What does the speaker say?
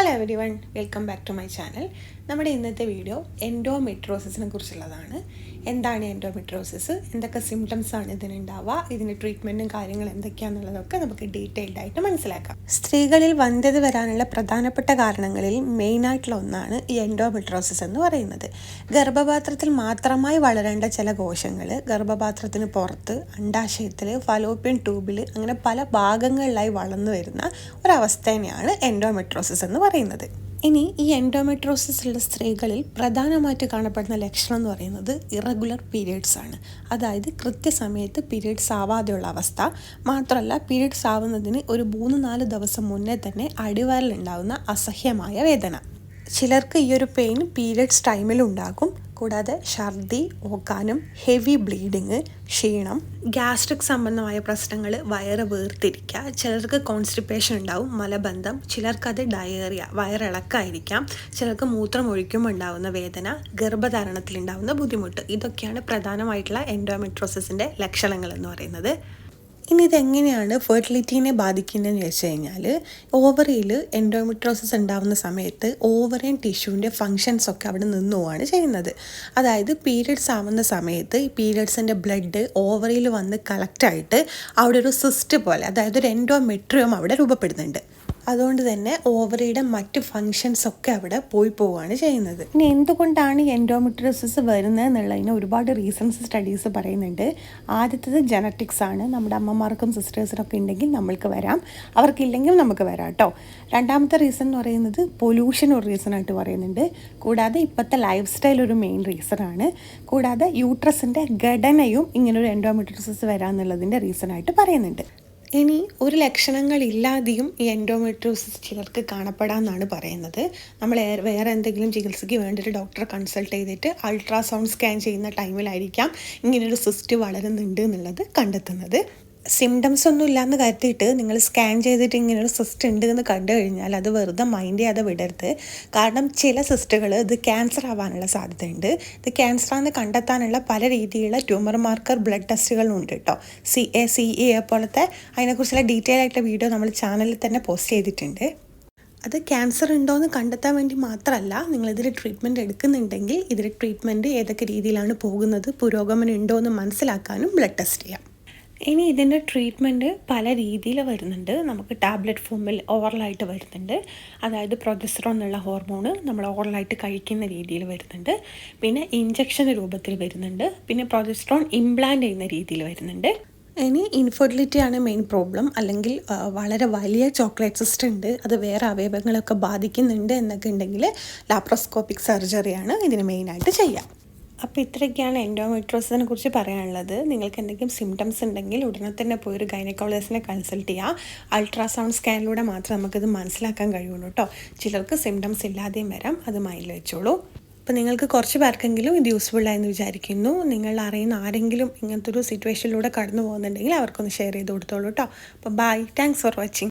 Hello everyone welcome back to my channel നമ്മുടെ ഇന്നത്തെ video എൻഡോമെട്രോസിസിനെ കുറിച്ചുള്ളതാണ്. എന്താണ് എൻഡോമെട്രോസിസ് എന്തൊക്കെ സിംറ്റംസ് ആണ് ഇതിനുണ്ടാവുക? ഇതിന്റെ ട്രീറ്റ്മെന്റും കാര്യങ്ങളും എന്തൊക്കെയാണെന്നുള്ളതൊക്കെ നമുക്ക് ഡീറ്റെയിൽഡ് ആയിട്ട് മനസ്സിലാക്കാം. സ്ത്രീകളിൽ വന്ധ്യത വരാനുള്ള പ്രധാനപ്പെട്ട കാരണങ്ങളിൽ മെയിൻ ആയിട്ടുള്ള ഒന്നാണ് ഈ എൻഡോമെട്രോസിസ് എന്ന് പറയുന്നത്. ഗർഭപാത്രത്തിൽ മാത്രമായി വളരേണ്ട ചില കോശങ്ങൾ ഗർഭപാത്രത്തിന് പുറത്ത് അണ്ടാശയത്തിൽ ഫലോപ്യൻ ട്യൂബിൽ അങ്ങനെ പല ഭാഗങ്ങളിലായി വളർന്നു വരുന്ന ഒരവസ്ഥ തന്നെയാണ് എൻഡോമെട്രോസിസ് എന്ന് പറയുന്നത്. ഇനി ഈ എൻഡോമെട്രോസിസ് ഉള്ള സ്ത്രീകളിൽ പ്രധാനമായിട്ട് കാണപ്പെടുന്ന ലക്ഷണം എന്ന് പറയുന്നത് ഇറഗുലർ പീരിയഡ്സ് ആണ്. അതായത് കൃത്യസമയത്ത് പീരിയഡ്സ് ആവാതെയുള്ള അവസ്ഥ. മാത്രമല്ല പീരിയഡ്സ് ആവുന്നതിന് ഒരു മൂന്ന് നാല് ദിവസം മുന്നേ തന്നെ അടിവാരിലുണ്ടാവുന്ന അസഹ്യമായ വേദന. ചിലർക്ക് ഈ ഒരു പെയിൻ പീരിയഡ്സ് ടൈമിൽ ഉണ്ടാകും. കൂടാതെ ഛർദി ഓക്കാനും ഹെവി ബ്ലീഡിങ് ക്ഷീണം ഗ്യാസ്ട്രിക് സംബന്ധമായ പ്രശ്നങ്ങൾ വയറ് വേർതിരിക്കുക. ചിലർക്ക് കോൺസ്റ്റിപ്പേഷൻ ഉണ്ടാവും മലബന്ധം. ചിലർക്കത് ഡയേറിയ വയറിളക്കായിരിക്കാം. ചിലർക്ക് മൂത്രം ഒഴിക്കുമ്പോൾ ഉണ്ടാകുന്ന വേദന ഗർഭധാരണത്തിൽ ഉണ്ടാകുന്ന ബുദ്ധിമുട്ട്. ഇതൊക്കെയാണ് പ്രധാനമായിട്ടുള്ള എൻഡോമെട്രോസിസിന്റെ ലക്ഷണങ്ങൾ എന്ന് പറയുന്നത്. ഇനി ഇതെങ്ങനെയാണ് ഫെർട്ടിലിറ്റീനെ ബാധിക്കുന്നതെന്ന് വെച്ച് കഴിഞ്ഞാൽ ഓവറിയിൽ എൻഡോമെട്രോസിസ് ഉണ്ടാകുന്ന സമയത്ത് ഓവറിയൻ ടിഷ്യൂവിന്റെ ഫങ്ഷൻസ് ഒക്കെ അവിടെ നിന്ന് പോവാണ് ചെയ്യുന്നത്. അതായത് പീരിയഡ്സ് ആവുന്ന സമയത്ത് ഈ പീരിയഡ്സിന്റെ ബ്ലഡ് ഓവറിയിൽ വന്ന് കളക്റ്റായിട്ട് അവിടെ ഒരു സിസ്റ്റ് പോലെ അതായത് ഒരു എൻഡോമെട്രിയം അവിടെ രൂപപ്പെടുന്നുണ്ട്. അതുകൊണ്ട് തന്നെ ഓവറിയുടെ മറ്റ് ഫങ്ഷൻസ് ഒക്കെ അവിടെ പോയി പോവുകയാണ് ചെയ്യുന്നത്. ഇനി എന്തുകൊണ്ടാണ് എൻഡോമെട്രോസിസ് വരുന്നത് എന്നുള്ളതിന് ഒരുപാട് റീസൺസ് സ്റ്റഡീസ് പറയുന്നുണ്ട്. ആദ്യത്തത് ജനറ്റിക്സ് ആണ്. നമ്മുടെ അമ്മമാർക്കും സിസ്റ്റേഴ്സിനൊക്കെ ഉണ്ടെങ്കിൽ നമ്മൾക്ക് വരാം. അവർക്കില്ലെങ്കിൽ നമുക്ക് വരാം കേട്ടോ. രണ്ടാമത്തെ റീസൺ എന്ന് പറയുന്നത് പൊല്യൂഷൻ ഒരു റീസൺ ആയിട്ട് പറയുന്നുണ്ട്. കൂടാതെ ഇപ്പോഴത്തെ ലൈഫ് സ്റ്റൈൽ ഒരു മെയിൻ റീസൺ ആണ്. കൂടാതെ യൂട്രസിന്റെ ഘടനയും ഇങ്ങനൊരു എൻഡോമെട്രോസിസ് വരാമെന്നുള്ളതിന്റെ റീസൺ ആയിട്ട് പറയുന്നുണ്ട്. ഇനി ഒരു ലക്ഷണങ്ങളില്ലാതെയും ഈ എൻഡോമെട്രോസിസ് ചിലർക്ക് കാണപ്പെടാമെന്നാണ് പറയുന്നത്. നമ്മൾ വേറെ എന്തെങ്കിലും ചികിത്സയ്ക്ക് വേണ്ടിയിട്ട് ഡോക്ടറെ കൺസൾട്ട് ചെയ്തിട്ട് അൾട്രാസൗണ്ട് സ്കാൻ ചെയ്യുന്ന ടൈമിലായിരിക്കാം ഇങ്ങനൊരു സിസ്റ്റ് വളരുന്നുണ്ട് എന്നുള്ളത് കണ്ടെത്തുന്നത്. സിംറ്റംസ് ഒന്നും ഇല്ലാന്ന് കരുതിയിട്ട് നിങ്ങൾ സ്കാൻ ചെയ്തിട്ട് ഇങ്ങനെ ഒരു സിസ്റ്റ് ഉണ്ട് എന്ന് കണ്ടു കഴിഞ്ഞാൽ അത് വെറുതെ മൈൻഡ് ചെയ്യാതെ വിടരുത്. കാരണം ചില സിസ്റ്റുകൾ ഇത് ക്യാൻസർ ആവാനുള്ള സാധ്യതയുണ്ട്. ഇത് ക്യാൻസർ ആണെന്ന് കണ്ടെത്താനുള്ള പല രീതിയിലുള്ള ട്യൂമർ മാർക്കർ ബ്ലഡ് ടെസ്റ്റുകളും ഉണ്ട് കേട്ടോ സി എ സി എ പോലത്തെ അതിനെക്കുറിച്ചുള്ള ഡീറ്റെയിൽ ആയിട്ടുള്ള വീഡിയോ നമ്മൾ ചാനലിൽ തന്നെ പോസ്റ്റ് ചെയ്തിട്ടുണ്ട്. അത് ക്യാൻസർ ഉണ്ടോ എന്ന് കണ്ടെത്താൻ വേണ്ടി മാത്രമല്ല നിങ്ങളിതിൽ ട്രീറ്റ്മെന്റ് എടുക്കുന്നുണ്ടെങ്കിൽ ഇതിൽ ട്രീറ്റ്മെന്റ് ഏതൊക്കെ രീതിയിലാണ് പോകുന്നത് പുരോഗമനം ഉണ്ടോ എന്ന് മനസ്സിലാക്കാനും ബ്ലഡ് ടെസ്റ്റ് ചെയ്യാം. ഇനി ഇതിന്റെ ട്രീറ്റ്മെന്റ് പല രീതിയിൽ വരുന്നുണ്ട്. നമുക്ക് ടാബ്ലറ്റ് ഫോമിൽ ഓറലായിട്ട് വരുന്നുണ്ട്. അതായത് പ്രൊജസ്ട്രോൺ എന്നുള്ള ഹോർമോണ് നമ്മൾ ഓറലായിട്ട് കഴിക്കുന്ന രീതിയിൽ വരുന്നുണ്ട്. പിന്നെ ഇഞ്ചക്ഷൻ രൂപത്തിൽ വരുന്നുണ്ട്. പിന്നെ പ്രൊജസ്ട്രോൺ ഇംപ്ലാന്റ് ചെയ്യുന്ന രീതിയിൽ വരുന്നുണ്ട്. ഇനി ഇൻഫെർട്ടിലിറ്റി ആണ് മെയിൻ പ്രോബ്ലം അല്ലെങ്കിൽ വളരെ വലിയ ചോക്ലേറ്റ് സിസ്റ്റം ഉണ്ട്. അത് വേറെ അവയവങ്ങളൊക്കെ ബാധിക്കുന്നുണ്ട് എന്നൊക്കെ ഉണ്ടെങ്കിൽ ലാപ്രോസ്കോപ്പിക് സർജറിയാണ് ഇതിന് മെയിനായിട്ട് ചെയ്യുക അപ്പോൾ ഇത്രയൊക്കെയാണ് എൻഡോമെട്രോസിനെ കുറിച്ച് പറയാനുള്ളത്. നിങ്ങൾക്ക് എന്തെങ്കിലും സിംറ്റംസ് ഉണ്ടെങ്കിൽ ഉടനെ തന്നെ പോയി ഒരു ഗൈനക്കോളജിസ്റ്റിനെ കൺസൾട്ട് ചെയ്യുക അൾട്രാസൗണ്ട് സ്കാനിലൂടെ മാത്രം നമുക്കിത് മനസ്സിലാക്കാൻ കഴിയുള്ളൂ കേട്ടോ ചിലർക്ക് സിംറ്റംസ് ഇല്ലാതെയും വരാം അത് മൈൻഡിൽ വെച്ചോളൂ. അപ്പോൾ നിങ്ങൾക്ക് കുറച്ച് പേർക്കെങ്കിലും ഇത് യൂസ്ഫുൾ ആയെന്ന് വിചാരിക്കുന്നു. നിങ്ങൾ അറിയുന്ന ആരെങ്കിലും ഇങ്ങനത്തെ ഒരു സിറ്റുവേഷനിലൂടെ കടന്നു പോകുന്നുണ്ടെങ്കിൽ അവർക്കൊന്ന് ഷെയർ ചെയ്ത് കൊടുത്തോളൂ കേട്ടോ അപ്പോൾ ബൈ താങ്ക്സ് ഫോർ വാച്ചിങ്